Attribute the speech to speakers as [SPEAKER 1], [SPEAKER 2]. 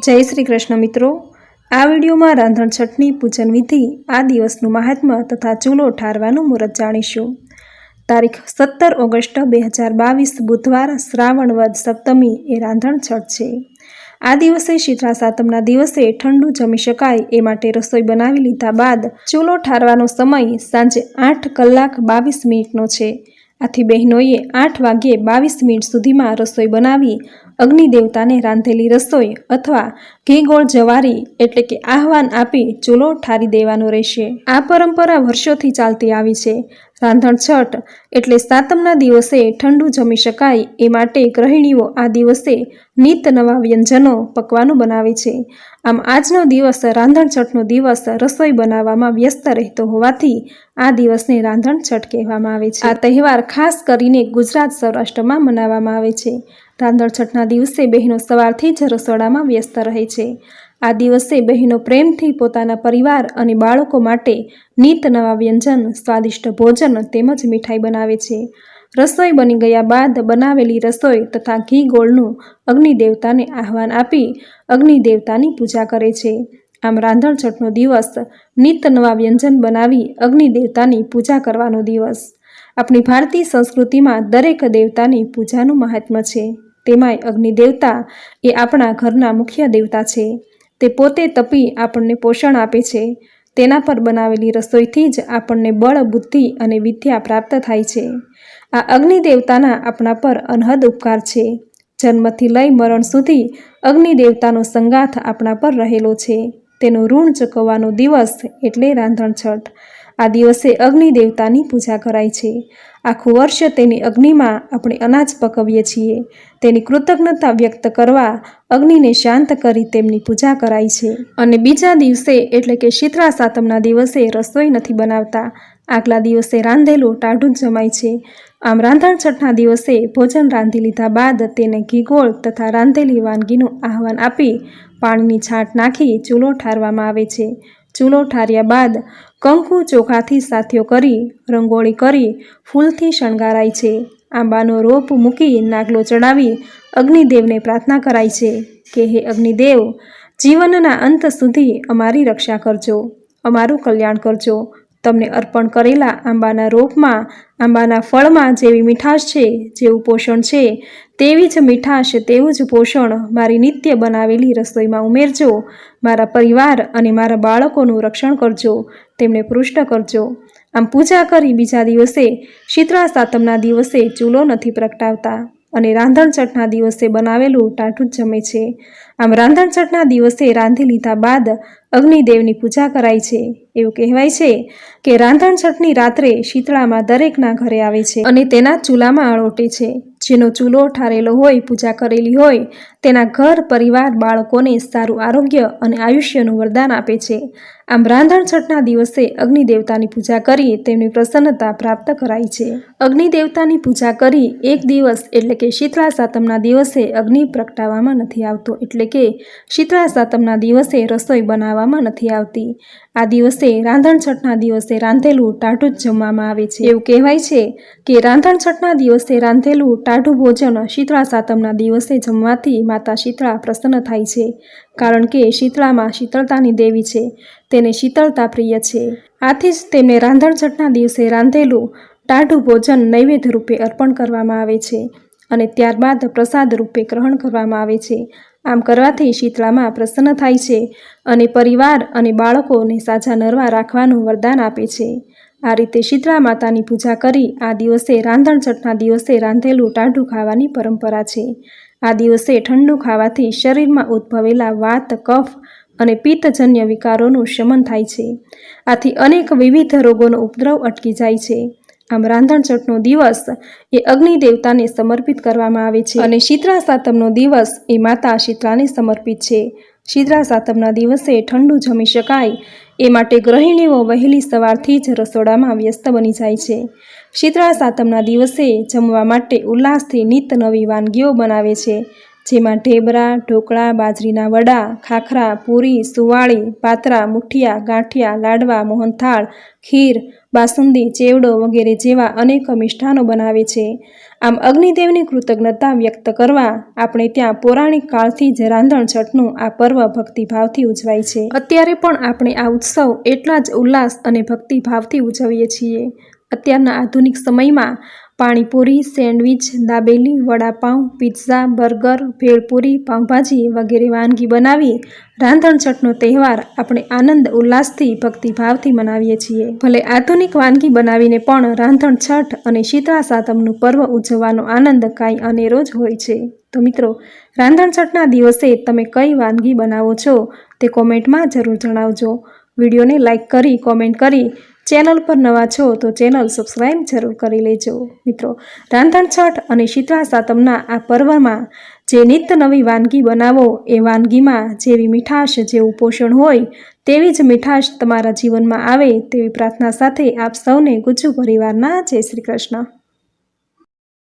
[SPEAKER 1] જય શ્રી કૃષ્ણ મિત્રો. આ વિડીયોમાં રાંધણ છઠની પૂજન વિધિ, આ દિવસનું મહાત્મ્ય તથા ચૂલો ઠારવાનું મુહૂર્ત જાણીશું. તારીખ સત્તર ઓગસ્ટ બે હજાર બાવીસ, બુધવાર શ્રાવણ વદ સપ્તમી એ રાંધણ છઠ છે. આ દિવસે શીતળા સાતમના દિવસે ઠંડુ જમી શકાય એ માટે રસોઈ બનાવી લીધા બાદ ચૂલો ઠારવાનો સમય સાંજે આઠ કલાક બાવીસ મિનિટનો છે. આથી બહેનોએ આઠ વાગ્યે બાવીસ મિનિટ સુધીમાં રસોઈ બનાવી અગ્નિ દેવતાને રાંધેલી રસોઈ અથવા ઘી ગોળ જવારી એટલે કે આહવાન આપી ચૂલો ઠારી દેવાનો રહેશે. આ પરંપરા વર્ષોથી ચાલતી આવી છે. રાંધણ છઠ એટલે સાતમના દિવસે ઠંડુ જમી શકાય એ માટે ગૃહિણીઓ આ દિવસે નિત નવા વ્યંજનો પકવાનું બનાવે છે. આમ આજનો દિવસ રાંધણ છઠનો દિવસ રસોઈ બનાવવામાં વ્યસ્ત રહેતો હોવાથી આ દિવસને રાંધણ છઠ કહેવામાં આવે છે. આ તહેવાર ખાસ કરીને ગુજરાત સૌરાષ્ટ્રમાં મનાવવામાં આવે છે. રાંધણ છઠના દિવસે બહેનો સવારથી જ રસોડામાં વ્યસ્ત રહે છે. આ દિવસે બહેનો પ્રેમથી પોતાના પરિવાર અને બાળકો માટે નિત નવા વ્યંજન, સ્વાદિષ્ટ ભોજન તેમજ મીઠાઈ બનાવે છે. રસોઈ બની ગયા બાદ બનાવેલી રસોઈ તથા ઘી ગોળનું અગ્નિ દેવતાને આહવાન આપી અગ્નિ દેવતાની પૂજા કરે છે. આમ રાંધણછઠનો દિવસ નિત નવા વ્યંજન બનાવી અગ્નિ દેવતાની પૂજા કરવાનો દિવસ. આપણી ભારતીય સંસ્કૃતિમાં દરેક દેવતાની પૂજાનું મહાત્મ્ય છે. તેમાંય અગ્નિ દેવતા એ આપણા ઘરના મુખ્ય દેવતા છે. તે પોતે તપી આપણને પોષણ આપે છે. તેના પર બનાવેલી રસોઈથી જ આપણને બળ, બુદ્ધિ અને વિદ્યા પ્રાપ્ત થાય છે. આ અગ્નિ દેવતાના આપણા પર અનહદ ઉપકાર છે. જન્મથી લઈ મરણ સુધી અગ્નિ દેવતાનો સંગાથ આપણા પર રહેલો છે. તેનું ઋણ ચૂકવવાનો દિવસ એટલે રાંધણ છઠ. આ દિવસે અગ્નિ દેવતાની પૂજા કરાય છે. આખું વર્ષ તેની અગ્નિમાં આપણે અનાજ પકવીએ છીએ. તેની કૃતજ્ઞતા વ્યક્ત કરવા અગ્નિને શાંત કરી તેમની પૂજા કરાય છે. અને બીજા દિવસે એટલે કે શીતળા સાતમના દિવસે રસોઈ નથી બનાવતા. આગલા દિવસે રાંધેલું ટાઢું જ જમાય છે. આમ રાંધણ છઠના દિવસે ભોજન રાંધી લીધા બાદ તેને ઘીગોળ તથા રાંધેલી વાનગીનું આહવાન આપી પાણીની છાંટ નાખી ચૂલો ઠારવામાં આવે છે. ચૂલો ઠાર્યા બાદ કંકુ ચોખાથી સાથીઓ કરી, રંગોળી કરી, ફૂલથી શણગારાય છે. આંબાનો રોપ મૂકી નાગલો ચડાવી અગ્નિદેવને પ્રાર્થના કરાય છે કે, હે અગ્નિદેવ, જીવનના અંત સુધી અમારી રક્ષા કરજો, અમારું કલ્યાણ કરજો તમને અર્પણ કરેલા આંબાના રોપમાં, આંબાના ફળમાં જેવી મીઠાશ છે, જેવું પોષણ છે, તેવી જ મીઠાશ, તેવું જ પોષણ મારી નિત્ય બનાવેલી રસોઈમાં ઉમેરજો, મારા પરિવાર અને મારા બાળકોનું રક્ષણ કરજો, તેમને પૃષ્ઠ કરજો. આમ પૂજા કરી બીજા દિવસે, શીતળા સાતમના દિવસે ચૂલો નથી પ્રગટાવતા. અને રાંધણ છઠના દિવસે બનાવેલું ટાટું જમે છે. આમ રાંધણ છઠના દિવસે રાંધી લીધા બાદ અગ્નિદેવની પૂજા કરાય છે. એવું કહેવાય છે કે રાંધણ છઠની રાત્રે શીતળામાં દરેકના ઘરે આવે છે અને તેના ચૂલામાં આળોટે છે. જેનો ચૂલો ઠારેલો હોય, પૂજા કરેલી હોય તેના ઘર, પરિવાર, બાળકોને સારું આરોગ્ય અને આયુષ્યનું વરદાન આપે છે. આમ રાંધણ છઠના દિવસે અગ્નિ દેવતાની પૂજા કરી તેમની પ્રસન્નતા પ્રાપ્ત કરાય છે. અગ્નિ દેવતાની પૂજા કરી એક દિવસ એટલે કે શીતળા સાતમના દિવસે અગ્નિ પ્રગટાવવામાં નથી આવતો, એટલે કે શીતળા સાતમના દિવસે રસોઈ બનાવવામાં નથી આવતી. આ દિવસે રાંધણ છઠના દિવસે રાંધેલું ટાઢું જ જમવામાં આવે છે. એવું કહેવાય છે કે રાંધણ છઠના દિવસે રાંધેલું ટાઢું ભોજન શીતળા સાતમના દિવસે જમવાથી માતા શીતળા પ્રસન્ન થાય છે, કારણ કે શીતળામાં શીતળતાની દેવી છે, તેને શીતળતા પ્રિય છે. આથી જ તેમને રાંધણ છઠના દિવસે રાંધેલું ટાઢું ભોજન નૈવેદ્ય રૂપે અર્પણ કરવામાં આવે છે અને ત્યારબાદ પ્રસાદ રૂપે ગ્રહણ કરવામાં આવે છે. આમ કરવાથી શીતળામાં પ્રસન્ન થાય છે અને પરિવાર અને બાળકોને સાજા નરવા રાખવાનું વરદાન આપે છે. આ રીતે શીતળા માતાની પૂજા કરી આ દિવસે રાંધણ છઠના દિવસે રાંધેલું ટાઢું ખાવાની પરંપરા છે. આ દિવસે ઠંડુ ખાવાથી શરીરમાં ઉદ્ભવેલા વાત, કફ અને પિત્તજન્ય વિકારોનું શમન થાય છે. આથી અનેક વિવિધ રોગોનો ઉપદ્રવ અટકી જાય છે. આમ રાંધણચટનો દિવસ એ અગ્નિ દેવતાને સમર્પિત કરવામાં આવે છે અને શીતળા સાતમનો દિવસ એ માતા શીતળાને સમર્પિત છે. શીતળા સાતમના દિવસે ઠંડુ જમી શકાય. એ માટે ગૃહિણીઓ વહેલી સવારથી જ રસોડામાં વ્યસ્ત બની જાય છે. શીતળા સાતમના દિવસે જમવા માટે ઉલ્લાસથી નિત નવી વાનગીઓ બનાવે છે. જેમાં ઢેબરા, ઢોકળા, બાજરીના વડા, ખાખરા, પૂરી, સુવાળી, પાતરા, મુઠિયા, ગાંઠિયા, લાડવા, મોહનથાળ, ખીર, બાસુંદી, ચેવડો વગેરે જેવા અનેક મિષ્ઠાનો બનાવે છે. આમ અગ્નિદેવની કૃતજ્ઞતા વ્યક્ત કરવા આપણે ત્યાં પૌરાણિક કાળથી જ રાંધણ છઠનું આ પર્વ ભક્તિભાવથી ઉજવાય છે. અત્યારે પણ આપણે આ ઉત્સવ એટલા જ ઉલ્લાસ અને ભક્તિભાવથી ઉજવીએ છીએ. અત્યારના આધુનિક સમયમાં panipuri, sandwich, dabeli, vadapav pizza burger, bhelpuri, pavbhaji વગેરે વાનગી બનાવી રાંધણછઠનો તહેવાર આપણે આનંદ, ઉલ્લાસથી, ભક્તિભાવથી મનાવીએ છીએ. ભલે આધુનિક વાનગી બનાવીને પણ રાંધણછઠ અને શીતળા સાતમનું પર્વ ઉજવવાનો આનંદ કાંઈ અનેરો જ હોય છે. તો મિત્રો રાંધણછઠના દિવસે તમે કઈ વાનગી બનાવો છો તે કોમેન્ટમાં જરૂર જણાવજો. વિડીયોને લાઇક કરી, કોમેન્ટ કરી, ચેનલ પર નવા છો તો ચેનલ સબસ્ક્રાઈબ જરૂર કરી લેજો. મિત્રો, રાંધણ છઠ અને શીતળા સાતમના આ પર્વમાં જે નિત્ય નવી વાનગી બનાવો, એ વાનગીમાં જેવી મીઠાશ જેવું પોષણ હોય, તેવી જ મીઠાશ તમારા જીવનમાં આવે તેવી પ્રાર્થના સાથે આપ સૌને ગુજુ પરિવારના જય શ્રી કૃષ્ણ.